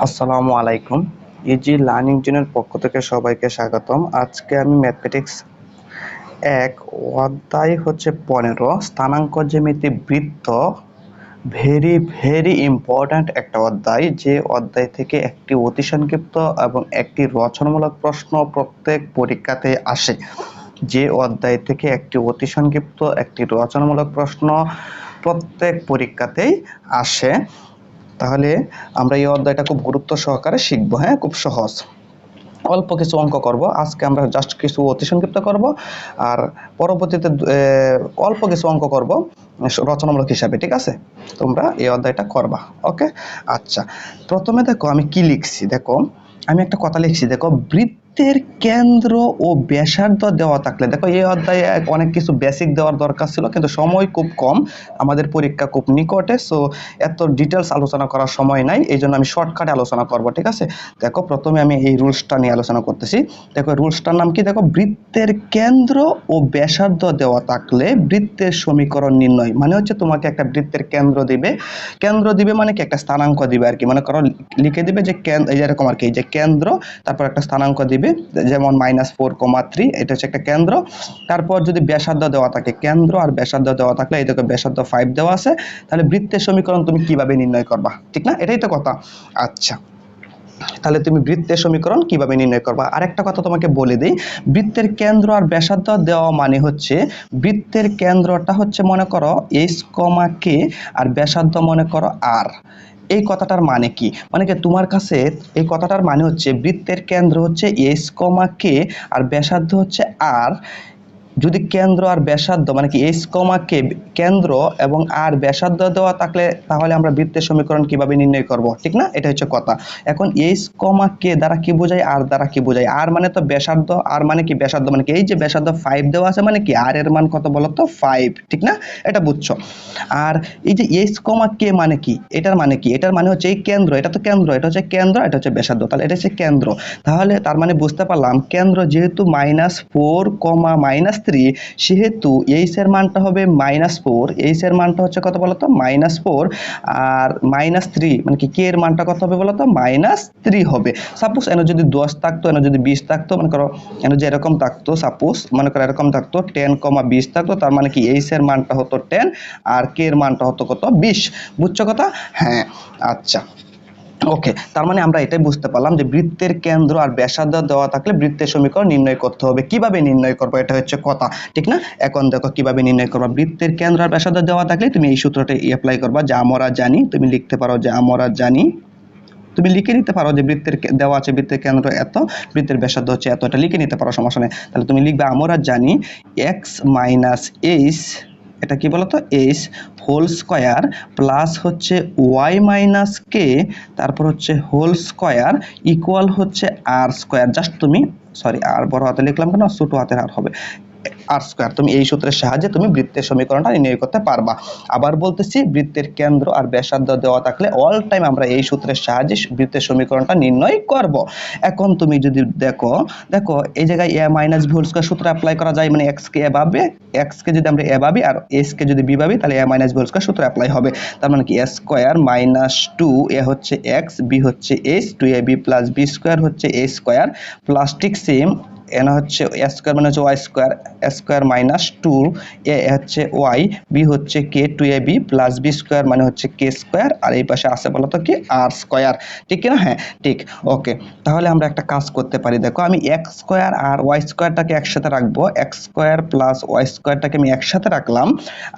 আসসালামু আলাইকুম। Easy learning জোনের পক্ষ থেকে সবাইকে স্বাগতম। আজকে আমি ম্যাথমেটিক্স এক, অধ্যায় হচ্ছে পনেরো। স্থানাঙ্ক জ্যামিতি বৃত্ত। ভেরি ভেরি ইম্পর্ট্যান্ট একটা অধ্যায়। যে অধ্যায় থেকে একটি অতি সংক্ষিপ্ত এবং একটি রচনামূলক প্রশ্ন প্রত্যেক পরীক্ষাতে আসে। যে অধ্যায় থেকে একটি অতি সংক্ষিপ্ত, একটি রচনামূলক প্রশ্ন প্রত্যেক পরীক্ষাতেই আসে। তাহলে আমরা এই অধ্যায়টা খুব গুরুত্ব সহকারে শিখব হ্যাঁ? খুব সহজ। অল্প কিছু অঙ্ক করব। আজকে আমরা জাস্ট কিছু অতি সংক্ষিপ্ত করব আর পরবর্তীতে অল্প কিছু অঙ্ক করব রচনামূলক হিসাবে, ঠিক আছে? তোমরা এই অধ্যায়টা করবা, ওকে? আচ্ছা প্রথমে দেখো আমি কি লিখছি? দেখো, আমি একটা কথা লিখছি, দেখো বৃত্তের কেন্দ্র ও ব্যাসার্ধ দেওয়া থাকলে, দেখো এই অধ্যায়ে অনেক কিছু বেসিক দেওয়ার দরকার ছিল, কিন্তু সময় খুব কম, আমাদের পরীক্ষা খুব নিকটে সো এত ডিটেলস আলোচনা করার সময় নাই এই জন্য আমি শর্টকাটে আলোচনা করব, ঠিক আছে? দেখো, প্রথমে আমি এই রুলসটা নিয়ে আলোচনা করতেছি। দেখো রুলসটার নাম কি? দেখো, বৃত্তের কেন্দ্র ও ব্যাসার্ধ দেওয়া থাকলে বৃত্তের সমীকরণ নির্ণয় মানে হচ্ছে তোমাকে একটা বৃত্তের কেন্দ্র দিবে। কেন্দ্র দিবে মানে কি? একটা স্থানাঙ্ক দিবে আর কি। মনে করো, লিখে দিবে যে এই যে এরকম আর কি যে কেন্দ্র, তারপর একটা স্থানাঙ্ক দিবে। যেমন মাইনাস ফোর কমা থ্রি এটা হচ্ছে একটা কেন্দ্র। তারপর যদি ব্যাসার্ধ দেওয়া থাকে কেন্দ্র আর ব্যাসার্ধ দেওয়া থাকলে এই দেখো ব্যাসার্ধ ফাইভ দেওয়া আছে। তাহলে বৃত্তের সমীকরণ তুমি কীভাবে নির্ণয় করবা? ঠিক না? এটাই তো কথা। আচ্ছা। তাহলে তুমি বৃত্তের সমীকরণ কীভাবে নির্ণয় করবা? আর একটা কথা তোমাকে বলে দিই, বৃত্তের কেন্দ্র আর ব্যাসার্ধ দেওয়া মানে হচ্ছে, বৃত্তের কেন্দ্রটা হচ্ছে মনে করো এইচ কমা কে আর ব্যাসার্ধ মনে করো আর এই কথাটার মানে কি? মানে কি তোমার কাছে এই কথাটার মানে হচ্ছে বৃত্তের কেন্দ্র হচ্ছে এস কমা কে আর ব্যাসার্ধ হচ্ছে আর। যদি কেন্দ্র আর ব্যাসার্ধ মানে কি এইচ কমা কে কেন্দ্র এবং আর ব্যাসার্ধ দেওয়া থাকলে তাহলে আমরা বৃত্তের সমীকরণ কীভাবে নির্ণয় করব? ঠিক না? এটা হচ্ছে কথা। এখন এইচ কমা কে দ্বারা কি বোঝায়? আর দ্বারা কি বোঝায়? আর মানে তো ব্যাসার্ধ আর মানে কি ব্যাসার্ধ? মানে কি এই যে ব্যাসার্ধ ফাইভ দেওয়া আছে মানে কি? আর এর মান কত বলো তো ফাইভ ঠিক না? এটা বুঝছ? আর এই যে এইচ কমা কে মানে কি? এটার মানে কি? এটার মানে হচ্ছে এই কেন্দ্র। এটা তো কেন্দ্র। এটা হচ্ছে কেন্দ্র এটা হচ্ছে ব্যাসার্ধ। তাহলে এটা হচ্ছে কেন্দ্র। তাহলে তার মানে বুঝতে পারলাম, কেন্দ্র যেহেতু minus four comma minus three সেহেতু এইচ এর মানটা হবে মাইনাস ফোর এইচ এর মানটা হচ্ছে কত বলতো? মাইনাস ফোর আর মাইনাস থ্রি মানে কি কে এর মানটা কত হবে বলতো? মাইনাস থ্রি হবে। সাপোজ এনে যদি দশ থাকতো, এনে যদি বিশ থাকতো, মনে করো, এনে যে এরকম থাকতো সাপোজ মনে করো এরকম থাকতো টেন কমা বিশ থাকতো, তার মানে কি এইচ এর মানটা হতো টেন আর কে এর মানটা হতো কত? বিশ। বুঝছ কথা? হ্যাঁ। আচ্ছা। ওকে তার মানে আমরা এটাই বুঝতে পারলাম যে বৃত্তের কেন্দ্র আর ব্যাসার্ধ দেওয়া থাকলে বৃত্তের সমীকরণ নির্ণয় করতে হবে। কীভাবে নির্ণয় করব? এটা হচ্ছে কথা। ঠিক না? এখন দেখো কীভাবে নির্ণয় করবা? বৃত্তের কেন্দ্র আর ব্যাসার্ধ দেওয়া থাকলে তুমি এই সূত্রটা অ্যাপ্লাই করবা, যা আমরা জানি। তুমি লিখতে পারো যে আমরা জানি। তুমি লিখে নিতে পারো যে বৃত্তের দেওয়া আছে বৃত্তের কেন্দ্র এত, বৃত্তের ব্যাসার্ধ হচ্ছে এত এটা লিখে নিতে পারো, সমস্যা নেই। তাহলে তুমি লিখবে, আমরা জানি এক্স মাইনাস এইচ এটা কি বলতো? এইচ হোল স্কোয়ার প্লাস হচ্ছে ওয়াই মাইনাস কে তারপর হচ্ছে হোল স্কোয়ার ইকুয়াল হচ্ছে আর স্কোয়ার জাস্ট তুমি সরি আর বড় হাতে লিখলাম কেন? ছোট হাতের আর হবে। আর স্কয়ার তুমি এই সূত্রের সাহায্যে তুমি বৃত্তের সমীকরণটা নির্ণয় করতে পারবা। আবার বলতেছি, বৃত্তের কেন্দ্র আর ব্যাসার্ধ দেওয়া থাকলে অল টাইম আমরা এই সূত্রের সাহায্যে বৃত্তের সমীকরণটা নির্ণয় করব। এখন তুমি যদি দেখো দেখো, এই জায়গায় A minus B whole square সূত্র অ্যাপ্লাই করা যায় মানে এক্স কে এ ভাবে এক্স কে যদি আমরা এ ভাবি আর এস কে যদি বি ভাবি, তাহলে A minus B whole square সূত্র অ্যাপ্লাই হবে। তার মানে কি? A square minus two A হচ্ছে এক্স বি হচ্ছে S two A B plus B square হচ্ছে এ স্কয়ার প্লাস ঠিক সেম এন হচ্ছে স্কোয়ার মানে হচ্ছে Y square square minus two A হচ্ছে ওয়াই, বি হচ্ছে K two A B plus B square মানে হচ্ছে কে স্কোয়ার, আর এই পাশে আছে বলতো কি? R square. ঠিক না হ্যাঁ ঠিক। ওকে, তাহলে আমরা একটা কাজ করতে পারি। দেখো, আমি এক্স স্কোয়ার আর ওয়াই স্কোয়ারটাকে একসাথে রাখব। এক্স স্কোয়ার প্লাস ওয়াই স্কোয়ারটাকে আমি একসাথে রাখলাম।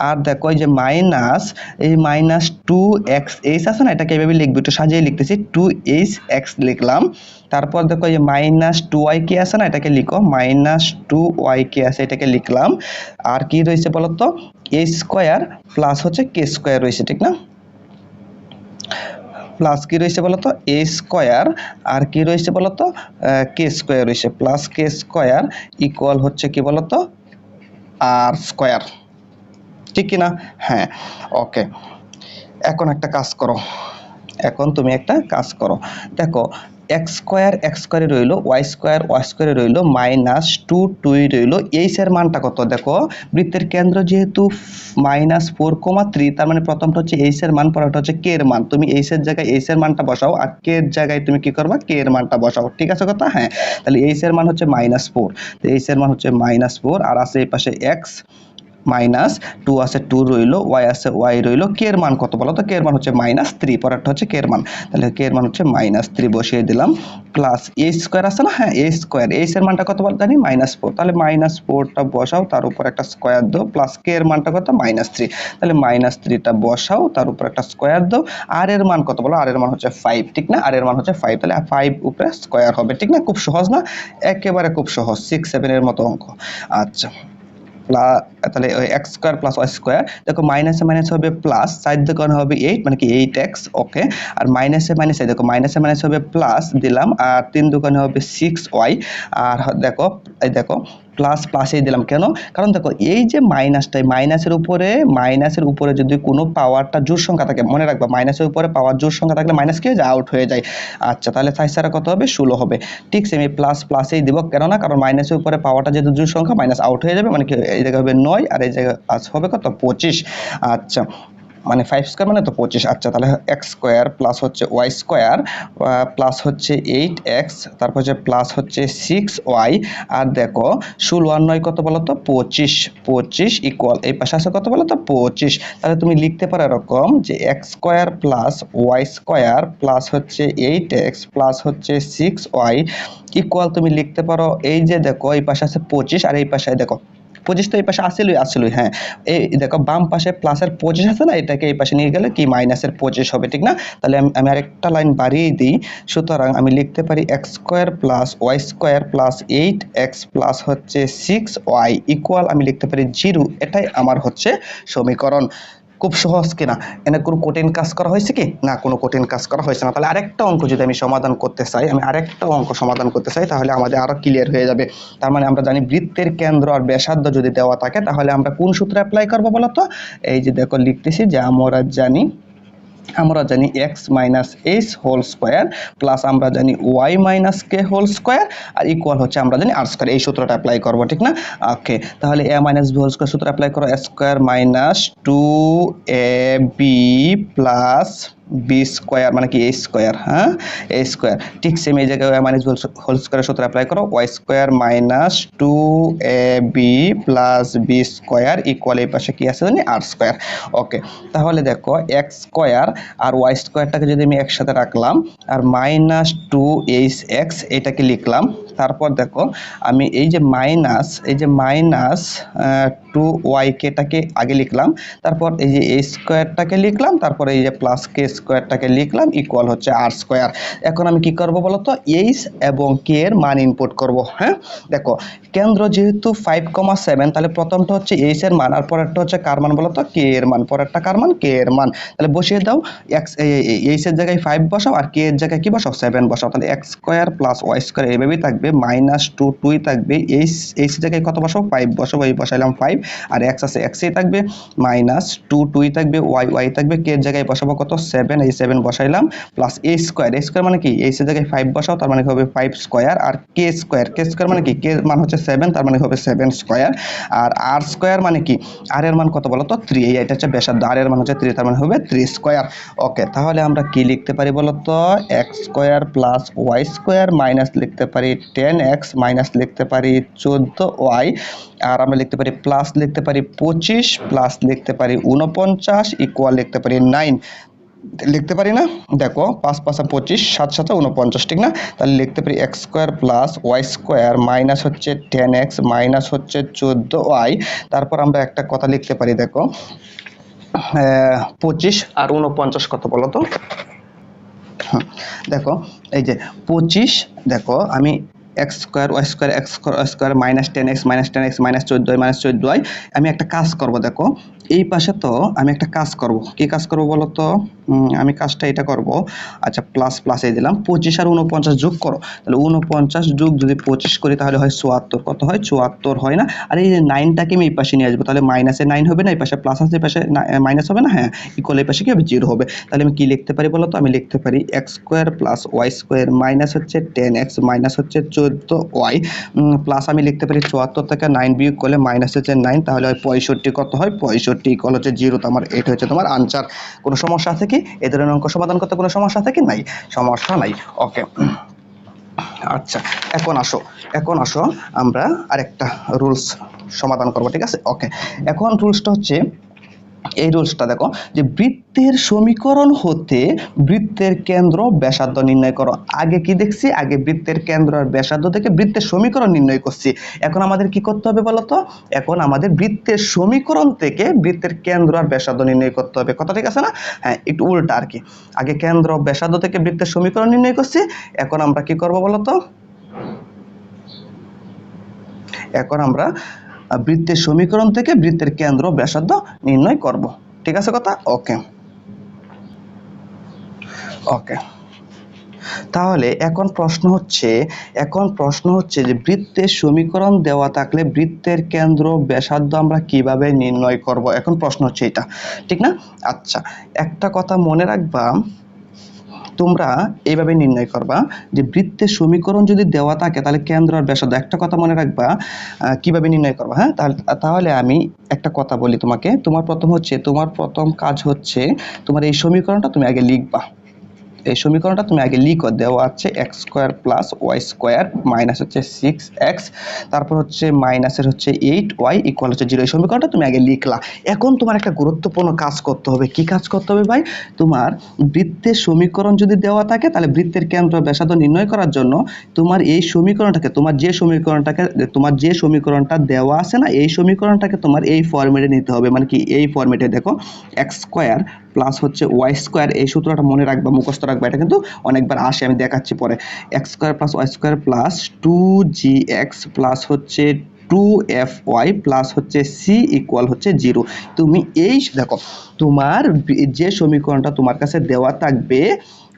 আর দেখো যে মাইনাস, এই মাইনাস টু এক্স এইচ আছে না? এটাকে এভাবে লিখব, একটু সাজিয়ে লিখতেছি। টু এইচ এক্স লিখলাম। তারপর দেখো এই মাইনাস টু ওয়াই কে আছে না? এটাকে লিখো মাইনাস টু ওয়াই কে আছে? এটাকে লিখলাম। আর কি রয়েছে বলতো? এ স্কোয়ার প্লাস হচ্ছে কে স্কোয়ার রয়েছে, ঠিক না? প্লাস কি রয়েছে বলতো? এ স্কোয়ার আর কি রয়েছে বলতো? কে স্কোয়ার রয়েছে। প্লাস কে স্কোয়ার ইকুয়াল হচ্ছে কি বলতো? আর স্কোয়ার ঠিক কি না হ্যাঁ। ওকে এখন একটা কাজ করো। এখন তুমি একটা কাজ করো। দেখো এক্স স্কোয়ার, এক্স স্কোয়ারে রইল, ওয়াই স্কোয়ার, ওয়াই স্কোয়ারে রইল, মাইনাস টু, টুই রইল। এইচের মানটা কত? দেখো, বৃত্তের কেন্দ্র যেহেতু মাইনাস ফোর কমা থ্রি, তার মানে প্রথমটা হচ্ছে এইচের মান, পরেরটা হচ্ছে কে এর মান। তুমি এইচের জায়গায় এইচের মানটা বসাও, আর কে এর জায়গায় তুমি কি করবা? কে এর মানটা বসাও। ঠিক আছে কথা? হ্যাঁ। তাহলে এইচের মান হচ্ছে মাইনাস ফোর। এইচের মান হচ্ছে মাইনাস ফোর, আর আছে এই পাশে এক্স। মাইনাস টু আছে টু রইল ওয়াই আছে ওয়াই রইল কে এর মান কত বলো তো? কে এর মান হচ্ছে মাইনাস থ্রি পরেরটা হচ্ছে কে এর মান। তাহলে কে এর মান হচ্ছে মাইনাস থ্রি বসিয়ে দিলাম প্লাস এ স্কোয়ার আছে না? হ্যাঁ এ স্কোয়ার এইচ এর মানটা কত বল জানি মাইনাস ফোর তাহলে মাইনাস ফোরটা বসাও, তার উপর একটা স্কোয়ার দাও প্লাস কে এর মানটা কত? মাইনাস থ্রি তাহলে মাইনাস থ্রিটা বসাও, তার উপর একটা স্কোয়ার দাও। আর এর মান কত বলো? আর এর মান হচ্ছে ফাইভ ঠিক না? আর এর মান হচ্ছে ফাইভ তাহলে ফাইভ উপরে স্কোয়ার হবে, ঠিক না? খুব সহজ না? একেবারে খুব সহজ সিক্স সেভেনের মতো অঙ্ক। আচ্ছা। প্লাস তাহলে X square plus Y square দেখো মাইনাসে মাইনাস হবে প্লাস সাইড দোকান হবে এইট মানে কি এইট এক্স ওকে আর মাইনাসে মাইনাসে দেখো মাইনাসে মাইনাস হবে প্লাস দিলাম, আর তিন দোকানে হবে সিক্স ওয়াই আর দেখো, এই দেখো প্লাস প্লাসেই দিলাম। কেন? কারণ দেখো, এই যে মাইনাসটা মাইনাসের উপরে মাইনাসের উপরে যদি কোনো পাওয়ারটা জোর সংখ্যা থাকে, মনে রাখবা মাইনাসের উপরে পাওয়ার জোর সংখ্যা থাকলে মাইনাস কি? হয়ে যায় আউট হয়ে যায়। আচ্ছা তাহলে সাইসারা কত হবে? ষোলো হবে। ঠিক সেমি প্লাস প্লাসেই দিব। কেননা, কারণ মাইনাসের উপরে পাওয়ারটা যেহেতু জোর সংখ্যা মাইনাস আউট হয়ে যাবে মানে কি, এই জায়গায় হবে নয়, আর এই জায়গায় হবে কত? পঁচিশ। আচ্ছা মানে ফাইভ স্কোয়ার মানে তো পঁচিশ আচ্ছা তাহলে এক্স স্কোয়ার প্লাস হচ্ছে ওয়াই স্কোয়ার প্লাস হচ্ছে এইট এক্স তারপর হচ্ছে প্লাস হচ্ছে সিক্স ওয়াই আর দেখো ষোলো আর নয় কত বলো তো পঁচিশ পঁচিশ ইকুয়াল এই পাশে আছে কত বলো তো পঁচিশ, তাহলে তুমি লিখতে পারো এরকম যে X square plus Y square plus হচ্ছে এইট এক্স প্লাস হচ্ছে সিক্স ওয়াই ইকুয়াল তুমি লিখতে পারো, এই যে দেখো, এই পাশে আছে পঁচিশ, আর এই পাশে দেখো পঁচিশ তো এই পাশে আসিলই আসিলই হ্যাঁ। এই দেখো, বাম পাশে প্লাসের পঁচিশ আছে না? এটাকে এই পাশে নিয়ে গেলে কি মাইনাসের পঁচিশ হবে, ঠিক না? তাহলে আমি আমি আরেকটা লাইন বাড়িয়ে দিই। সুতরাং আমি লিখতে পারি X square plus Y square plus eight X plus হচ্ছে সিক্স ওয়াই ইকুয়াল আমি লিখতে পারি জিরো এটাই আমার হচ্ছে সমীকরণ। খুব সহজ কিনা এনে কোনো কঠিন কাজ করা হয়েছে কি? না, কোনো কঠিন কাজ করা হয়েছে না। তাহলে আরেকটা অঙ্ক যদি আমি সমাধান করতে চাই, আমি আরেকটা অঙ্ক সমাধান করতে চাই, তাহলে আমাদের আরও ক্লিয়ার হয়ে যাবে। তার মানে আমরা জানি বৃত্তের কেন্দ্র আর ব্যাসার্ধ যদি দেওয়া থাকে, তাহলে আমরা কোন সূত্রে অ্যাপ্লাই করব বলতো? এই যে দেখো লিখতেছি যে আমরা জানি আমরা জানি X minus H whole square plus আমরা জানি Y minus K whole square R equal হচ্ছে আমরা জানি আর স্কোয়ার এই সূত্রটা অ্যাপ্লাই করব, ঠিক না? ওকে তাহলে A minus B whole square সূত্র অ্যাপ্লাই করো square minus two A B plus B square মানে কি এ স্কোয়ার হ্যাঁ? এ স্কোয়ার ঠিক সেম এই জায়গায় মাইনাস হোল স্কোয়ারের সূত্র অ্যাপ্লাই করো। Y square minus two A B plus B square equal এই পাশে কি আছে জানি? আর স্কোয়ার ওকে তাহলে দেখো এক্স স্কোয়ার আর ওয়াই স্কোয়ারটাকে যদি আমি একসাথে রাখলাম, আর মাইনাস টু এইচ এক্স এটাকে লিখলাম। তারপর দেখো, আমি এই যে মাইনাস এই যে মাইনাস টু ওয়াই কেটাকে আগে লিখলাম, তারপর এই যে এ স্কোয়ারটাকে লিখলাম, তারপর এই যে প্লাস কে স্কোয়ারটাকে লিখলাম ইকুয়াল হচ্ছে আর স্কোয়ার এখন আমি কি করব বলো তো এইচ এবং কে এর মান ইনপুট করব হ্যাঁ? দেখো, কেন্দ্র যেহেতু ফাইভ কমা সেভেন তাহলে প্রথমটা হচ্ছে এইচ এর মান, আর পরেরটা হচ্ছে কার মান বলো তো কে এর মান। পরেরটা কার মান? কে এর মান। তাহলে বসিয়ে দাও এক্স এইচ এর জায়গায় ফাইভ বসাও, আর কে এর জায়গায় কি বসাও? সেভেন বসাও। তাহলে X square plus Y square এইভাবেই থাকবে। মাইনাস টু টুই থাকবে এইচ এইচ জায়গায় কত বসাও ফাইভ বসাবো, এই বসাইলাম ফাইভ আর এক্স আছে এক্সই থাকবে মাইনাস টু টুই থাকবে ওয়াই ওয়াই থাকবে কে জায়গায় বসাবো কত? সেভেন এই seven বসাইলাম plus A square A square মানে কি? এর জায়গায় ফাইভ বসাও, তার মানে হবে ফাইভ স্কোয়ার আর কে স্কোয়ার কে স্কোয়ার মানে কি? কে মান হচ্ছে সেভেন তার মানে হবে সেভেন স্কোয়ার আর আর স্কোয়ার মানে কি? আর এর মান কত বলো তো থ্রি এই এটা হচ্ছে ব্যাসার্ধ আর এর মান হচ্ছে থ্রি তার মানে হবে থ্রি স্কোয়ার ওকে তাহলে আমরা কি লিখতে পারি বলো তো X square plus Y square minus লিখতে পারি টেন এক্স মাইনাস লিখতে পারি চোদ্দ ওয়াই আর আমরা লিখতে পারি প্লাস লিখতে পারি পঁচিশ প্লাস লিখতে পারি উনপঞ্চাশ ইকুয়াল লিখতে পারি নাইন লিখতে পারি না? দেখো, পাঁচ পাঁচা পঁচিশ, সাত সাথে উনপঞ্চাশ ঠিক না? তাহলে লিখতে পারি X square plus Y square minus হচ্ছে টেন এক্স মাইনাস হচ্ছে চোদ্দ ওয়াই তারপর আমরা একটা কথা লিখতে পারি, দেখো। পঁচিশ আর উনপঞ্চাশ কত বলো তো? দেখো, এই যে পঁচিশ, দেখো, আমি X square, Y square, X square minus ten X, minus ten X, minus চোদ্দ মাইনাস চোদ্দ আমি একটা কাজ করব, দেখো। এই পাশে তো আমি একটা কাজ করব। কি কাজ করব বলো তো? আমি কাজটা এটা করব। আচ্ছা প্লাস প্লাসে দিলাম। পঁচিশ আর উনপঞ্চাশ যোগ করো। তাহলে উনপঞ্চাশ যোগ যদি পঁচিশ করি, তাহলে হয় চুয়াত্তর। কত হয়? চুয়াত্তর হয় না? আর এই নাইনটাকে আমি এই পাশে নিয়ে আসব, তাহলে মাইনাসে নাইন হবে না? এই পাশে প্লাস আছে, এই পাশে মাইনাস হবে না? হ্যাঁ ইকুয়াল এই পাশে কি হবে? জিরো হবে। তাহলে আমি কি লিখতে পারি বলো তো আমি লিখতে পারি X square plus Y square minus হচ্ছে টেন এক্স মাইনাস হচ্ছে চোদ্দ ওয়াই প্লাস আমি লিখতে পারি চুয়াত্তর থেকে নাইন বিয়োগ করলে মাইনাস হচ্ছে নাইন তাহলে হয় পঁয়ষট্টি। কত হয়? পঁয়ষট্টি ইকুয়াল হচ্ছে জিরো তো আমার এটা হচ্ছে তোমার আনসার কোনো সমস্যা আছে কি? এ ধরনের অঙ্ক সমাধান করতে কোনো সমস্যা থাকে নাই। সমস্যা নাই। ওকে। আচ্ছা এখন আসো। এখন আসো, আমরা আরেকটা রুলস সমাধান করব, ঠিক আছে? ওকে। এখন রুলসটা হচ্ছে এই রুলসটা দেখো, যে বৃত্তের সমীকরণ হতে বৃত্তের কেন্দ্র ব্যাসার্ধ নির্ণয় করো। আগে কি দেখছি? আগে বৃত্তের কেন্দ্র আর ব্যাসার্ধ থেকে বৃত্তের সমীকরণ নির্ণয় করছি। এখন আমাদের কি করতে হবে বলতো এখন আমাদের বৃত্তের সমীকরণ থেকে বৃত্তের কেন্দ্র আর ব্যাসার্ধ নির্ণয় করতে হবে। কথা ঠিক আছে না? হ্যাঁ একটু উল্টা আর কি। আগে কেন্দ্র, ব্যাসার্ধ থেকে বৃত্তের সমীকরণ নির্ণয় করছি। এখন আমরা কি করব বলতো এখন আমরা বৃত্তের সমীকরণ থেকে বৃত্তের কেন্দ্র, ব্যাসার্ধ নির্ণয় করব। ঠিক আছে কথা? ওকে। ওকে। তাহলে এখন প্রশ্ন হচ্ছে, এখন প্রশ্ন হচ্ছে যে বৃত্তের সমীকরণ দেওয়া থাকলে বৃত্তের কেন্দ্র, ব্যাসার্ধ আমরা কীভাবে নির্ণয় করব? এখন প্রশ্ন হচ্ছে এটা। ঠিক না? আচ্ছা একটা কথা মনে রাখবা তোমরা এইভাবে নির্ণয় করবা যে বৃত্তের সমীকরণ যদি দেওয়া থাকে, তাহলে কেন্দ্র আর ব্যাসার্ধ, একটা কথা মনে রাখবা কীভাবে নির্ণয় করবা হ্যাঁ? তাহলে তাহলে আমি একটা কথা বলি তোমাকে। তোমার প্রথম হচ্ছে, তোমার প্রথম কাজ হচ্ছে তোমার এই সমীকরণটা তুমি আগে লিখবা। এই সমীকরণটা তুমি আগে লিখো, দেওয়া আছে X square plus Y square minus হচ্ছে সিক্স এক্স তারপর হচ্ছে মাইনাসের হচ্ছে এইট ওয়াই ইকুয়াল হচ্ছে জিরো এই সমীকরণটা তুমি আগে লিখলা। এখন তোমার একটা গুরুত্বপূর্ণ কাজ করতে হবে। কি কাজ করতে হবে ভাই? তোমার বৃত্তের সমীকরণ যদি দেওয়া থাকে, তাহলে বৃত্তের কেন্দ্র ব্যাসার্ধ নির্ণয় করার জন্য তোমার এই সমীকরণটাকে, তোমার যে সমীকরণটাকে, তোমার যে সমীকরণটা দেওয়া আছে না, এই সমীকরণটাকে তোমার এই ফর্মেটে নিতে হবে। মানে কি? এই ফর্মেটে দেখো এক্স স্কোয়ার প্লাস হচ্ছে ওয়াই স্কোয়ার এই সূত্রটা মনে রাখবা, মুখস্থ রাখবা, এটা কিন্তু অনেকবার আসে, আমি দেখাচ্ছি পরে। X square plus Y square plus two G X plus হচ্ছে টু এফ ওয়াই প্লাস হচ্ছে সি ইকুয়াল হচ্ছে জিরো তুমি এই, দেখো, তোমার যে সমীকরণটা তোমার কাছে দেওয়া থাকবে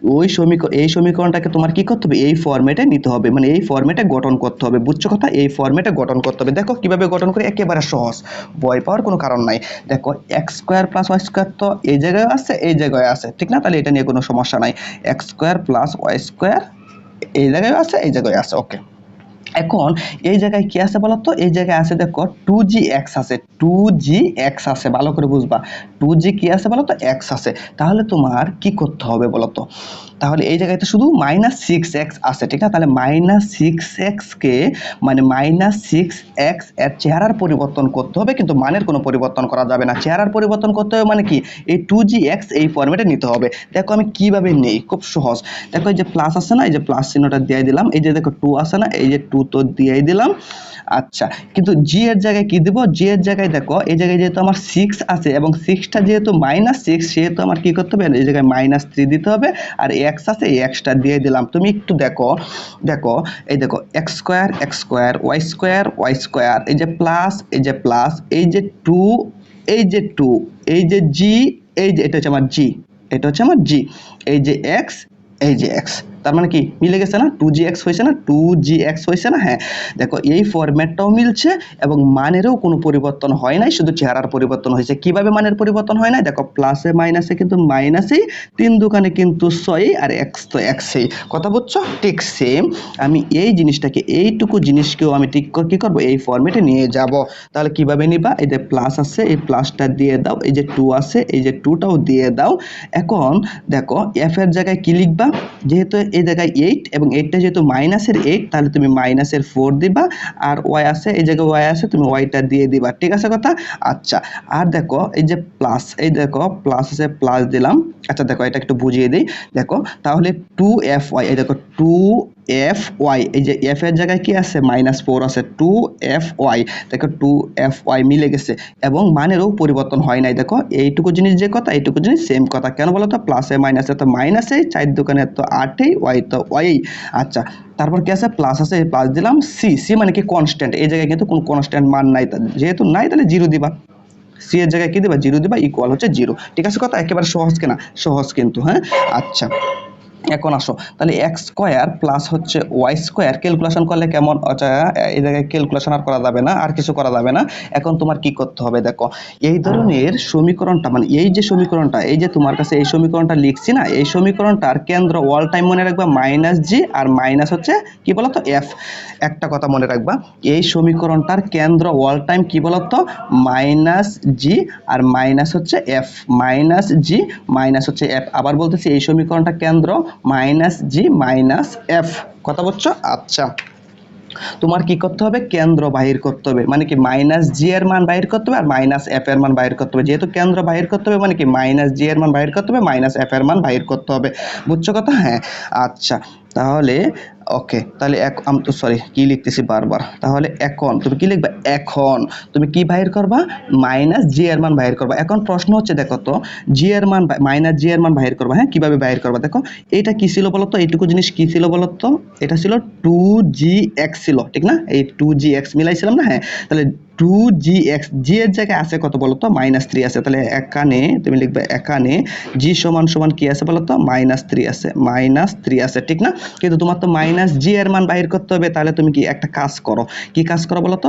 ওই সমীকরণ এই সমীকরণটাকে তোমার কি করতে হবে? এই ফর্মেটে নিতে হবে। মানে এই ফর্মেটে গঠন করতে হবে। বুঝছ কথা? এই ফর্মেটে গঠন করতে হবে। দেখো কীভাবে গঠন করে? একেবারে সহজ। ভয় পাওয়ার কোনো কারণ নাই। দেখো X square plus Y square তো এই জায়গায় আছে, এই জায়গায় আছে। ঠিক না? তাহলে এটা নিয়ে কোনো সমস্যা নাই। X square plus Y square এই জায়গায় আছে, এই জায়গায় আছে। ওকে এখন এই জায়গায় কি আছে বলো তো? এই জায়গায় আছে দেখো টু জি এক্স আছে টু জি এক্স আছে, ভালো করে বুঝবা। টু জি কি আছে বলো তো? এক্স আছে। তাহলে তোমার কি করতে হবে বলো তো? তাহলে এই জায়গায় তো শুধু মাইনাস সিক্স এক্স আছে, ঠিক না তাহলে মাইনাস সিক্স এক্সকে মানে মাইনাস সিক্স এক্সের চেহারার পরিবর্তন করতে হবে, কিন্তু মানের কোনো পরিবর্তন করা যাবে না। চেহারার পরিবর্তন করতে হবে মানে কি? এই টু জি এক্স এই ফর্মেটে নিতে হবে। দেখো আমি কীভাবে নেই, খুব সহজ। দেখো এই যে প্লাস আছে না, এই যে প্লাস চিহ্নটা দিয়ে দিলাম। এই যে দেখো টু আছে না, এই যে টু তো দিয়েই দিলাম। আচ্ছা কিন্তু জি এর জায়গায় কি দিব? জি এর জায়গায় দেখো, এই জায়গায় যেহেতু আমার সিক্স আছে এবং সিক্সটা যেহেতু মাইনাস সিক্স সেহেতু আমার কি করতে হবে? এই জায়গায় মাইনাস থ্রি দিতে হবে। আর এক্স আছে, এই এক্সটা দিয়ে দিলাম। তুমি একটু দেখো দেখো, এই দেখো X square X square Y square Y square এই যে প্লাস এই যে প্লাস এই যে টু এই যে টু এই যে জি এই যে, এটা হচ্ছে আমার জি এটা হচ্ছে আমার জি এই যে এক্স এই যে এক্স তার মানে কি? মিলে গেছে না? টু জি এক্স হয়েছে না? টু জি এক্স হয়েছে না? হ্যাঁ। দেখো, এই ফরম্যাটটাও মিলছে এবং মানেরও কোনো পরিবর্তন হয় নাই, শুধু চেহারার পরিবর্তন হয়েছে। কীভাবে মানের পরিবর্তন হয় না দেখো প্লাসে মাইনাসে কিন্তু মাইনাসেই তিন দোকানে কিন্তু ছয় আর এক্স তো এক্সেই কথা বুঝছ? ঠিক সেম আমি এই জিনিসটাকে, এইটুকু জিনিসকেও আমি ঠিক কি করব? এই ফরম্যাটে নিয়ে যাব। তাহলে কীভাবে নিবা? এই যে প্লাস আছে, এই প্লাসটা দিয়ে দাও। এই যে টু আছে, এই যে টুটাও দিয়ে দাও। এখন দেখো এফ এর জায়গায় কি লিখবা? যেহেতু এই জায়গায় এইট এবং এইটটা যেহেতু মাইনাসের এইট তাহলে তুমি মাইনাসের ফোর দিবা আর ওয়াই আছে, এই জায়গায় ওয়াই আছে, তুমি ওয়াইটা দিয়ে দিবা। ঠিক আছে কথা? আচ্ছা আর দেখো, এই যে প্লাস এই দেখো প্লাস আছে প্লাস দিলাম। আচ্ছা দেখো, এটা একটু বুঝিয়ে দিই। দেখো, তাহলে টু এফ ওয়াই এই দেখো টু এফ ওয়াই এই যে এফ এর জায়গায় কি আছে? মাইনাস ফোর আছে। টু এফ ওয়াই দেখো টু এফ ওয়াই মিলে গেছে এবং মানেরও পরিবর্তন হয় নাই। দেখো, এইটুকু জিনিস যে কথা, এইটুকু জিনিস সেম কথা। কেন বলো তো? প্লাসে মাইনাসে তো মাইনাসে চার দোকানে তো আটেই ওয়াই তো ওয়াই আচ্ছা তারপর কি আছে? প্লাস আছে প্লাস দিলাম সি সি মানে কি কনস্ট্যান্ট এই জায়গায় কিন্তু কোনো কনস্ট্যান্ট মান নাই। যেহেতু নাই, তাহলে জিরো দিবা। সি এর জায়গায় কি দিবা? জিরো দিবা ইকুয়াল হচ্ছে জিরো ঠিক আছে, কথা একেবারে সহজ কিনা? সহজ কিন্তু হ্যাঁ? আচ্ছা। এখন আসো। তাহলে এক্স স্কোয়ার প্লাস হচ্ছে ওয়াই স্কোয়ার ক্যালকুলেশন করলে কেমন? আচ্ছা এই জায়গায় ক্যালকুলেশন আর করা যাবে না, আর কিছু করা যাবে না। এখন তোমার কি করতে হবে দেখো, এই ধরনের সমীকরণটা মানে এই যে সমীকরণটা, এই যে তোমার কাছে এই সমীকরণটা লিখছি না, এই সমীকরণটার কেন্দ্র অল টাইম মনে রাখবা মাইনাস জি আর মাইনাস হচ্ছে কি বলতো এফ একটা কথা মনে রাখবা, এই সমীকরণটার কেন্দ্র অল টাইম কি বলতো মাইনাস জি আর মাইনাস হচ্ছে এফ মাইনাস জি মাইনাস হচ্ছে এফ আবার বলতেছি, এই সমীকরণটা কেন্দ্র মাইনাস জি মাইনাস এফ। কথা বলছো? আচ্ছা। তোমার কি করতে হবে? কেন্দ্র বাহির করতে হবে। মানে কি মাইনাস জি এর মান বাহির করতে হবে আর মাইনাস এফ এর মান বাহির করতে হবে। যেহেতু কেন্দ্র বাহির করতে হবে মানে কি মাইনাস জি এর মান বাহির করতে হবে, মাইনাস এফ এর মান বাহির করতে হবে। বুঝছ কথা? হ্যাঁ। আচ্ছা। তাহলে ওকে তাহলে এক আমি তো সরি কি লিখতেছি বারবার? তাহলে এখন, তুমি কি লিখবা? এখন। তুমি কি বাহির করবা? মাইনাস জি এর মান বাহির করবা। এখন প্রশ্ন হচ্ছে, দেখো তো জি এর মান মাইনাস জি এর মান বাহির করবা হ্যাঁ? কীভাবে বাহির করবা? দেখো এটা কি ছিল বলো তো? এইটুকু জিনিস কি ছিল বলো তো? এটা ছিল টু জি এক্স ছিল, ঠিক না? এই টু জি এক্স মিলাইছিলাম না হ্যাঁ? তাহলে টু জি এক্স জি এর জায়গায় আছে কত বলো তো? মাইনাস থ্রি আছে। তাহলে এখানে তুমি লিখবে, এখানে জি সমান সমান কি আছে বলো মাইনাস থ্রি আছে। মাইনাস থ্রি আছে, ঠিক না? কিন্তু তোমার তো মাইনাস জি এর মান বাহির করতে হবে, তাহলে তুমি কি একটা কাজ করো। কি কাজ করো বলো তো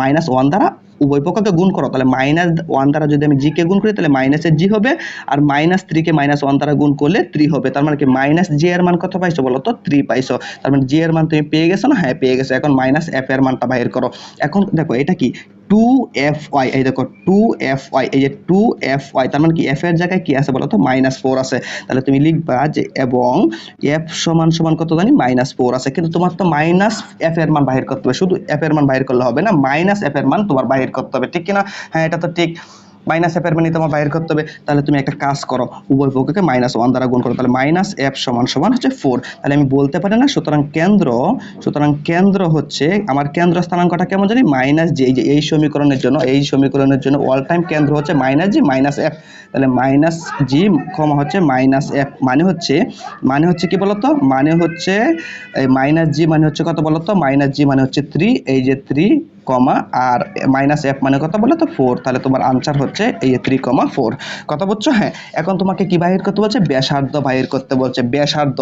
মাইনাস ওয়ান দ্বারা উভয় পক্ষকে গুণ করো। তাহলে মাইনাস ওয়ান দ্বারা যদি আমি জি কে গুণ করি, তাহলে মাইনাসের জি হবে, আর মাইনাস থ্রিকে মাইনাস ওয়ান দ্বারা গুণ করলে থ্রি হবে। তার মানে কি মাইনাস জি এর মান কত পাইছো বলো তো থ্রি পাইছো। তার মানে জি এর মান তুমি পেয়ে গেছো না? হ্যাঁ পেয়ে গেছো। এখন মাইনাস এফ এর মানটা বাহির করো। এখন দেখো, এটা কি? টু এফ ওয়াই এই দেখো টু এফ ওয়াই এই যে টু এফ ওয়াই তার মানে কি এফ এর জায়গায় কি আছে বলো তো মাইনাস ফোর আছে। তাহলে তুমি লিখবা যে, এবং এফ সমান সমান কত জানি? মাইনাস ফোর আছে। কিন্তু তোমার তো মাইনাস এফ এর মান বাহির করতে হবে। শুধু এফ এর মান বাহির করলে হবে না মাইনাস এফ এর মান তোমার বাহির করতে হবে। ঠিক কিনা? হ্যাঁ এটা তো ঠিক। মাইনাস এফ এর মানে তোমার বাইর করতে হবে। তাহলে তুমি একটা কাজ করো, উভয় পক্ষকে মাইনাস ওয়ান দ্বারা গুণ করো। তাহলে মাইনাস এফ সমান সমান হচ্ছে ফোর তাহলে আমি বলতে পারি না, সুতরাং কেন্দ্র সুতরাং কেন্দ্র হচ্ছে, আমার কেন্দ্র স্থানাঙ্কটা কেমন জানি? মাইনাস জি এই যে, এই সমীকরণের জন্য, এই সমীকরণের জন্য অল টাইম কেন্দ্র হচ্ছে মাইনাস জি মাইনাস এফ তাহলে মাইনাস জি ক্ষমা হচ্ছে মাইনাস এফ মানে হচ্ছে মানে হচ্ছে কি বলতো? মানে হচ্ছে মাইনাস জি মানে হচ্ছে কত বলতো? মাইনাস জি মানে হচ্ছে থ্রি এই যে থ্রি কমা আর মাইনাস এফ মানে কত বলে তো ফোর তাহলে তোমার আনসার হচ্ছে এই থ্রি কমা ফোর কথা বলছো হ্যাঁ এখন তোমাকে কি বাহির করতে বলছে? ব্যাসার্ধ বাহির করতে বলছে। ব্যাসার্ধ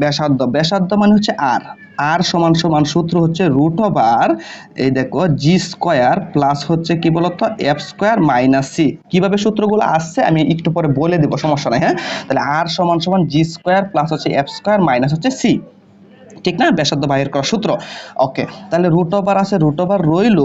ব্যাসার্ধ ব্যাসার্ধ মানে হচ্ছে আর আর সমান সমান সূত্র হচ্ছে রুট অফ আর এই দেখো জি স্কোয়ার প্লাস হচ্ছে কি বলতো? এফ স্কোয়ার মাইনাস সি কীভাবে সূত্রগুলো আসছে? আমি একটু পরে বলে দেবো, সমস্যা নাই হ্যাঁ? তাহলে আর সমান সমান জি স্কোয়ার প্লাস হচ্ছে এফ স্কোয়ার মাইনাস হচ্ছে সি ঠিক না? ব্যাসার্ধ বাহির করা সূত্র। ওকে তাহলে রুট ওভার আছে রুট ওভার রইল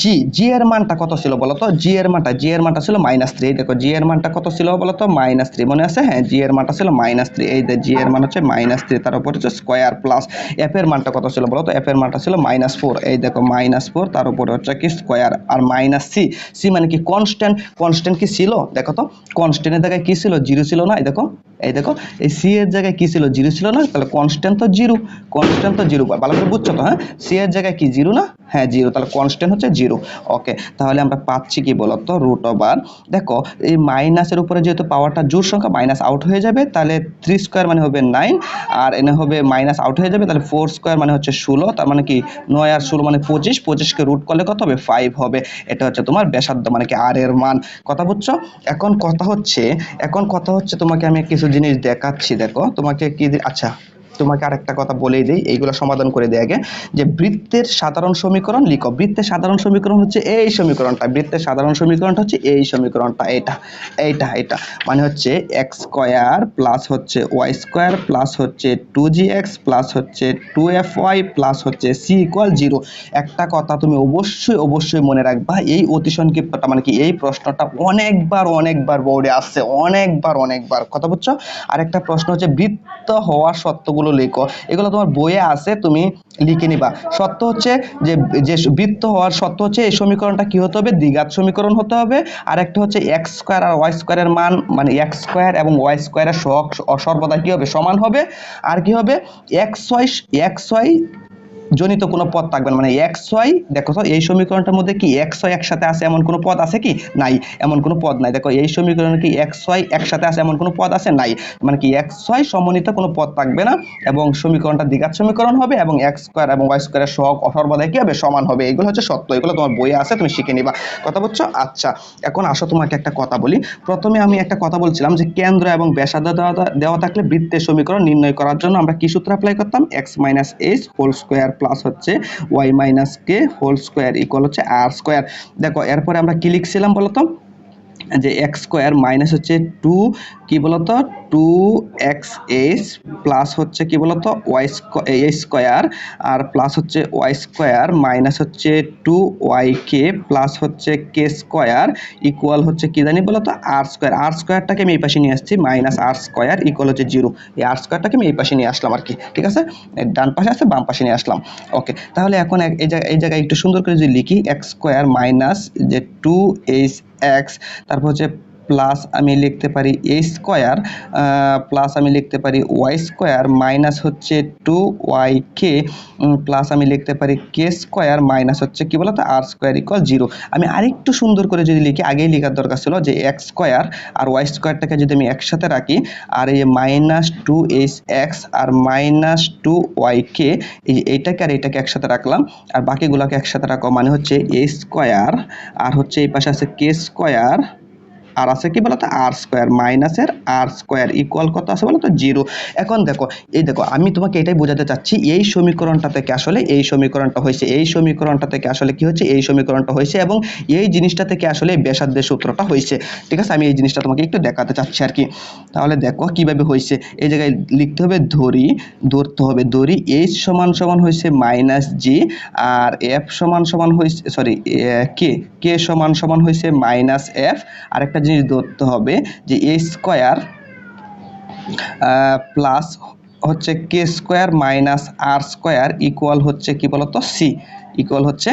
জি জি এর মানটা কত ছিল বলো তো জি এর মানটা জি এর মানটা ছিল মাইনাস থ্রি দেখো জি এর মানটা কত ছিল বলো তো মাইনাস থ্রি মনে আছে? হ্যাঁ জি এর মানটা ছিল মাইনাস থ্রি এই যে জি এর মান হচ্ছে মাইনাস থ্রি তার উপর হচ্ছে স্কোয়ার প্লাস এফ এর মানটা কত ছিল বলো তো এফ এর মানটা ছিল মাইনাস ফোর এই দেখো মাইনাস ফোর তার উপরে হচ্ছে কি স্কোয়ার আর মাইনাস সি সি মানে কি কনস্ট্যান্ট কনস্ট্যান্ট কি ছিল? দেখো তো কনস্ট্যান্টের জায়গায় কি ছিল? জিরো ছিল না? এই দেখো এই দেখো, এই সি এর জায়গায় কি ছিল? জিরো ছিল না? তাহলে কনস্ট্যান্ট তো জিরো কনস্ট্যান্ট তো জিরো ভালো করে বুঝছ তো হ্যাঁ? সি এর জায়গায় কি জিরো না? হ্যাঁ জিরো তাহলে কনস্ট্যান্ট হচ্ছে জিরো ওকে তাহলে আমরা পাচ্ছি কি বলতো? রুট ওভার দেখো, এই মাইনাসের উপরে যেহেতু পাওয়ারটা জোর সংখ্যা মাইনাস আউট হয়ে যাবে, তাহলে থ্রি স্কোয়ার মানে হবে নাইন আর এনে হবে মাইনাস আউট হয়ে যাবে, তাহলে ফোর স্কোয়ার মানে হচ্ছে ষোলো, তার মানে কি নয় আর ষোলো মানে পঁচিশ, পঁচিশকে রুট করলে কত হবে? ফাইভ হবে, এটা হচ্ছে তোমার ব্যাসার্ধ মানে কি আর এর মান, কথা বুঝছ? এখন কথা হচ্ছে, এখন কথা হচ্ছে তোমাকে আমি কিছু জিনিস দেখাচ্ছি, দেখো, তোমাকে কি আচ্ছা তোমাকে আরেকটা কথা বলেই দিই, এইগুলো সমাধান করে দেয় আগে, যে বৃত্তের সাধারণ সমীকরণ লিখো। বৃত্তের সাধারণ সমীকরণ হচ্ছে এই সমীকরণটা, বৃত্তের সাধারণ সমীকরণটা হচ্ছে এই সমীকরণটা এটা এইটা এটা মানে হচ্ছে এক্স স্কোয়ার প্লাস হচ্ছে ওয়াই স্কোয়ার প্লাস হচ্ছে টু জি এক্স প্লাস হচ্ছে টু এফ ওয়াই প্লাস হচ্ছে সি ইকুয়াল জিরো একটা কথা তুমি অবশ্যই অবশ্যই মনে রাখবা, এই অতি সংক্ষিপ্তটা মানে কি, এই প্রশ্নটা অনেকবার অনেকবার বোর্ডে আসছে, অনেকবার অনেকবার। কথা বুঝছ? আরেকটা প্রশ্ন হচ্ছে বৃত্ত হওয়ার হওয়া সত্যগুলো লেখো। এগুলো তোমার বইয়ে আছে, তুমি লিখে নিবা। সত্য হচ্ছে যে যে বৃত্ত হওয়ার সত্য হচ্ছে এই সমীকরণটা কি হতে হবে? দ্বিঘাত সমীকরণ হতে হবে। আর একটা হচ্ছে এক্স স্কোয়ার আর ওয়াই স্কোয়ারের মান মানে এক্স স্কোয়ার এবং ওয়াই স্কোয়ারের সর্বদা কি হবে? সমান হবে। আর কি হবে? এক্স ওয়াই এক্স ওয়াই জনিত কোনো পদ থাকবে না। মানে এক্স ওয়াই দেখো তো, এই সমীকরণটার মধ্যে কি এক্স ওয়াই একসাথে আছে এমন কোনো পদ আছে কি? নাই, এমন কোনো পদ নাই। দেখো, এই সমীকরণে কি এক্স ওয়াই একসাথে আছে এমন কোনো পদ আছে? নাই। মানে কি এক্স ওয়াই সমন্বিত কোনো পদ থাকবে না এবং সমীকরণটা দ্বিঘাত সমীকরণ হবে এবং এক্স স্কোয়ার এবং ওয়াই স্কোয়ারের সহগ সর্বদাই কি হবে? সমান হবে। এগুলো হচ্ছে সত্য। এগুলো তোমার বইয়ে আছে, তুমি শিখে নিবা। কথা বলছো? আচ্ছা এখন আসো তোমাকে একটা কথা বলি। প্রথমে আমি একটা কথা বলছিলাম যে কেন্দ্র এবং ব্যাসার্ধ দেওয়া থাকলে বৃত্তের সমীকরণ নির্ণয় করার জন্য আমরা কি সূত্র অ্যাপ্লাই করতাম? X minus H whole square plus হচ্ছে Y minus K whole square equal হচ্ছে আর স্কোয়ার দেখো, এরপরে আমরা কি লিখছিলাম বলতো? যে এক্স স্কোয়ার মাইনাস হচ্ছে টু কি বলতো? টু এক্স প্লাস হচ্ছে কি বলতো? ওয়াই স্কোয়ার আর প্লাস হচ্ছে ওয়াই স্কোয়ার মাইনাস হচ্ছে টু ওয়াই কে প্লাস হচ্ছে কে স্কোয়ার ইকুয়াল হচ্ছে কি জানি বলতো? আর স্কোয়ার আর স্কোয়ারটাকে আমি এই পাশে নিয়ে আসছি মাইনাস আর স্কোয়ার ইকুয়াল হচ্ছে জিরো এই আর স্কোয়ারটাকে আমি এই পাশে নিয়ে আসলাম আর কি, ঠিক আছে? ডান পাশে আছে, বাম পাশে নিয়ে আসলাম। ওকে তাহলে এখন এই জায়গায় এই জায়গায় একটু সুন্দর করে যদি লিখি এক্স স্কোয়ার মাইনাস যে টু এইচ এক্স তারপর হচ্ছে প্লাস আমি লিখতে পারি এ স্কোয়ার প্লাস আমি লিখতে পারি ওয়াই স্কোয়ার মাইনাস হচ্ছে টু ওয়াই কে প্লাস আমি লিখতে পারি কে স্কোয়ার মাইনাস হচ্ছে কি বলতো আর স্কোয়ার ইকুয়াল জিরো আমি আরেকটু সুন্দর করে যদি লিখি, আগেই লেখার দরকার ছিল যে এক্স স্কোয়ার আর ওয়াই স্কোয়ারটাকে যদি আমি একসাথে রাখি, আর এই মাইনাস টু এইচ এক্স আর মাইনাস টু ওয়াই কে এই এইটাকে আর এইটাকে একসাথে রাখলাম, আর বাকিগুলোকে একসাথে রাখো মানে হচ্ছে এ স্কোয়ার আর হচ্ছে এই পাশে আছে কে স্কোয়ার আর আছে কি বলতো? আর স্কোয়ার মাইনাসের আর স্কোয়ার ইকুয়াল কত আছে বলতো? জিরো এখন দেখো, এই দেখো, আমি তোমাকে এটাই বোঝাতে চাচ্ছি, এই সমীকরণটা থেকে আসলে এই সমীকরণটা হয়েছে, এই সমীকরণটা থেকে আসলে কি হচ্ছে? এই সমীকরণটা হয়েছে এবং এই জিনিসটা থেকে আসলে ব্যাসার্ধের সূত্রটা হয়েছে। ঠিক আছে? আমি এই জিনিসটা তোমাকে একটু দেখাতে চাচ্ছি আর কি। তাহলে দেখো কীভাবে হয়েছে। এই জায়গায় লিখতে হবে ধরি, ধরতে হবে ধরি এইচ সমান সমান হয়েছে মাইনাস জি আর এফ সমান সমান হয়েছে সরি কে কে সমান সমান হয়েছে মাইনাস এফ আরেকটা জিনিস ধরতে হবে যে এ স্কোয়ার প্লাস হচ্ছে K square minus R square equal হচ্ছে কি বলতো? সি ইকুয়াল হচ্ছে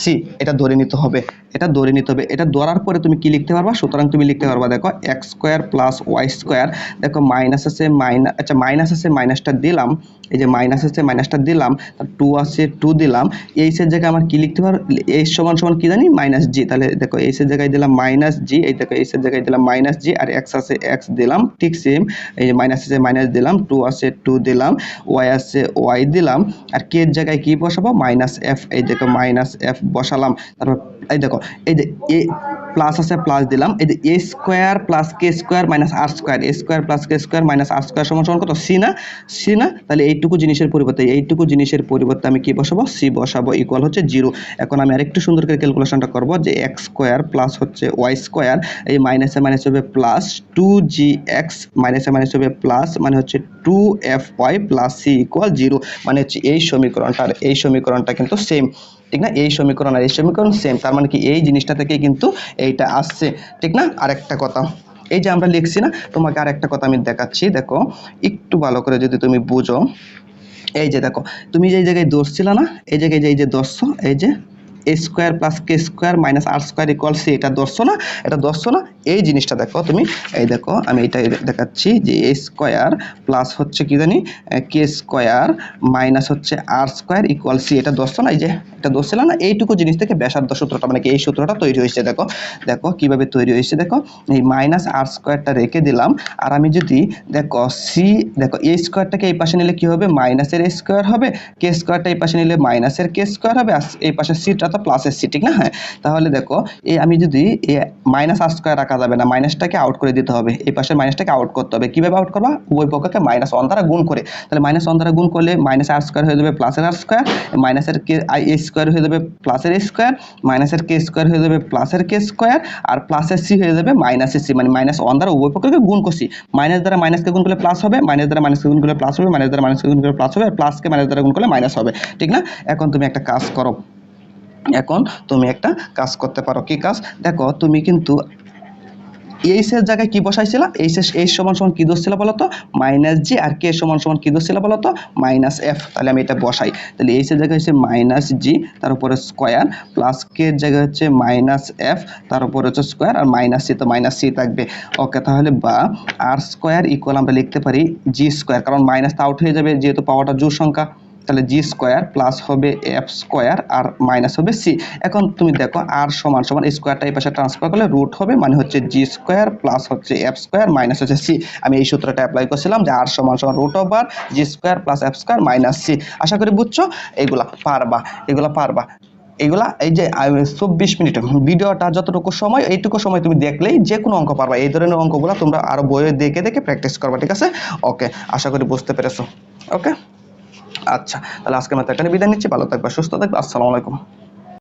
সি এটা ধরে নিতে হবে, এটা ধরে নিতে হবে, এটা ধরার পরে তুমি কি লিখতে পারবা? সুতরাং তুমি লিখতে পারবা, দেখো X square plus Y square দেখো মাইনাস আছে মাইনাস আচ্ছা মাইনাস আছে মাইনাসটা দিলাম, এই যে মাইনাস আছে মাইনাসটা দিলাম, তার টু আছে টু দিলাম এইসের জায়গায় আমার কি লিখতে পারো? এইচ সমান সমান কি জানি? মাইনাস জি তাহলে দেখো এইসের জায়গায় দিলাম মাইনাস জি এই দেখো এইসের জায়গায় দিলাম মাইনাস জি আর এক্স আছে এক্স দিলাম, ঠিক সেম এই যে মাইনাস আছে মাইনাস দিলাম টু আছে টু দিলাম ওয়াই আছে ওয়াই দিলাম, আর কে এর জায়গায় কি বসাবো? মাইনাস এফ এই দেখো মাইনাস এফ বসালাম। তারপর এই দেখো এই যে প্লাস আছে প্লাস দিলাম। এই যে A square plus K square minus R square A square plus K square minus R square সমান কত? সি না? সি না? তাহলে এইটুকু জিনিসের পরিবর্তে, এইটুকু জিনিসের পরিবর্তে আমি কি বসাবো? সি বসাবো ইকুয়াল হচ্ছে জিরো এখন আমি আরেকটু সুন্দর করে ক্যালকুলেশনটা করব যে এক্স স্কোয়ার প্লাস হচ্ছে ওয়াই স্কোয়ার এই মাইনাসে মাইনাস হবে প্লাস টু জি এক্স মাইনাসে মাইনাস হবে প্লাস মানে হচ্ছে two F Y plus C equal zero মানে হচ্ছে এই সমীকরণটা এই সমীকরণটা কিন্তু সেম ঠিক না? এই সমীকরণ আর এই সমীকরণ সেম তার মানে কি? এই জিনিসটা থেকে কিন্তু এইটা আসছে, ঠিক না? আরেকটা কথা। এই যে আমরা লিখছি না, তোমাকে আরেকটা কথা আমি দেখাচ্ছি, দেখো, একটু ভালো করে যদি তুমি বুঝো। এই যে দেখো, তুমি যে জায়গায় দোষছিল না, এই জায়গায় যে এই যে দর্শ এই যে A square plus K square minus R square equal C এটা দর্শ না? এটা দর্শ না? এই জিনিসটা দেখো তুমি। এই দেখো, আমি এটা দেখাচ্ছি যে এ স্কোয়ার প্লাস হচ্ছে কি জানি কে স্কোয়ার মাইনাস হচ্ছে আর স্কোয়ার ইকুয়াল সি এটা দর্শ না? এই যে, এটা দোষ ছিল না? এইটুকু জিনিস থেকে ব্যাসার্ধ সূত্রটা মানে কি এই সূত্রটা তৈরি হয়েছে, দেখো। দেখো, কীভাবে তৈরি হয়েছে, দেখো। এই মাইনাস আর স্কোয়ারটা রেখে দিলাম। আর আমি যদি, দেখো সি দেখো এ স্কোয়ারটাকে এই পাশে নিলে কি হবে? মাইনাসের এ স্কোয়ার হবে। কে স্কোয়ারটা এই পাশে নিলে মাইনাসের কে স্কোয়ার হবে। আর এই পাশে সিটা প্লাসের সি ঠিক না? হ্যাঁ তাহলে দেখো এই আমি যদি মাইনাস আর স্কোয়ার রাখা যাবে না মাইনাসটাকে আউট করে দিতে হবে, এই পাশের মাইনাসটাকে আউট করতে হবে। কীভাবে আউট করবা? উভয় পক্ষকে মাইনাস ওয়ান দ্বারা গুণ করে। তাহলে মাইনাস ওয়ান দ্বারা গুণ করলে মাইনাস আর স্কোয়ার হয়ে যাবে প্লাসের আর স্কোয়ার মাইনাসের কে আই এ স্কোয়ার হয়ে যাবে প্লাসের এ স্কোয়ার মাইনাসের কে স্কোয়ার হয়ে যাবে প্লাসের কে স্কোয়ার আর প্লাসের সি হয়ে যাবে মাইনাসের সি মানে মাইনাস ওয়ান দ্বারা উভয় পক্ষকে গুণ করছি। মাইনাস দ্বারা মাইনাসকে গুণ করলে প্লাস হবে মাইনাস দ্বারা মাইনাসকে গুণ করলে প্লাস হবে মাইনাস দ্বারা মাইনাসকে গুণ করলে প্লাস হবে আর প্লাসকে মাইনাস দ্বারা গুণ করলে মাইনাস হবে, ঠিক না? এখন তুমি একটা কাজ করো। এখন তুমি একটা কাজ করতে পারো। কি কাজ? দেখো, তুমি কিন্তু এইসের জায়গায় কি বসাইছিল? এইস এইচ সমান সমান কি দোষ ছিল বলতো মাইনাস জি আর কে সমান সমান কি দোষ ছিল বলতো মাইনাস এফ তাহলে আমি এটা বসাই। তাহলে এইসের জায়গায় হচ্ছে মাইনাস জি তার উপরে স্কোয়ার প্লাস কে জায়গায় হচ্ছে মাইনাস এফ তার উপরে হচ্ছে স্কোয়ার আর মাইনাস সি তো মাইনাস সি থাকবে। ওকে তাহলে বা আর স্কোয়ার ইকুয়াল আমরা লিখতে পারি জি স্কোয়ার কারণ মাইনাস তো আউট হয়ে যাবে, যেহেতু পাওয়াটা জোর সংখ্যা। তাহলে জি স্কোয়ার প্লাস হবে এফ স্কোয়ার আর মাইনাস হবে সি এখন তুমি দেখো আর সমান সমান স্কোয়ারটা এই পাশে ট্রান্সফার করলে রুট হবে মানে হচ্ছে জি স্কোয়ার প্লাস হচ্ছে এফ স্কোয়ার মাইনাস হচ্ছে সি আমি এই সূত্রটা অ্যাপ্লাই করছিলাম যে আর সমান সমান root over G square plus F square minus C আশা করি বুঝছ? এগুলা পারবা এগুলা পারবা। এগুলা এই যে চব্বিশ মিনিট ভিডিওটা যতটুকু সময়, এইটুকু সময় তুমি দেখলেই যে কোনো অঙ্ক পারবা। এই ধরনের অঙ্কগুলো তোমরা আরও বইয়ে দেখে দেখে প্র্যাকটিস করবা, ঠিক আছে? ওকে আশা করি বুঝতে পেরেছ। ওকে আচ্ছা তাহলে আজকে আমরা এখানে বিদায় নিচ্ছি। ভালো থাকবা সুস্থ থাকবা। আসসালামু আলাইকুম।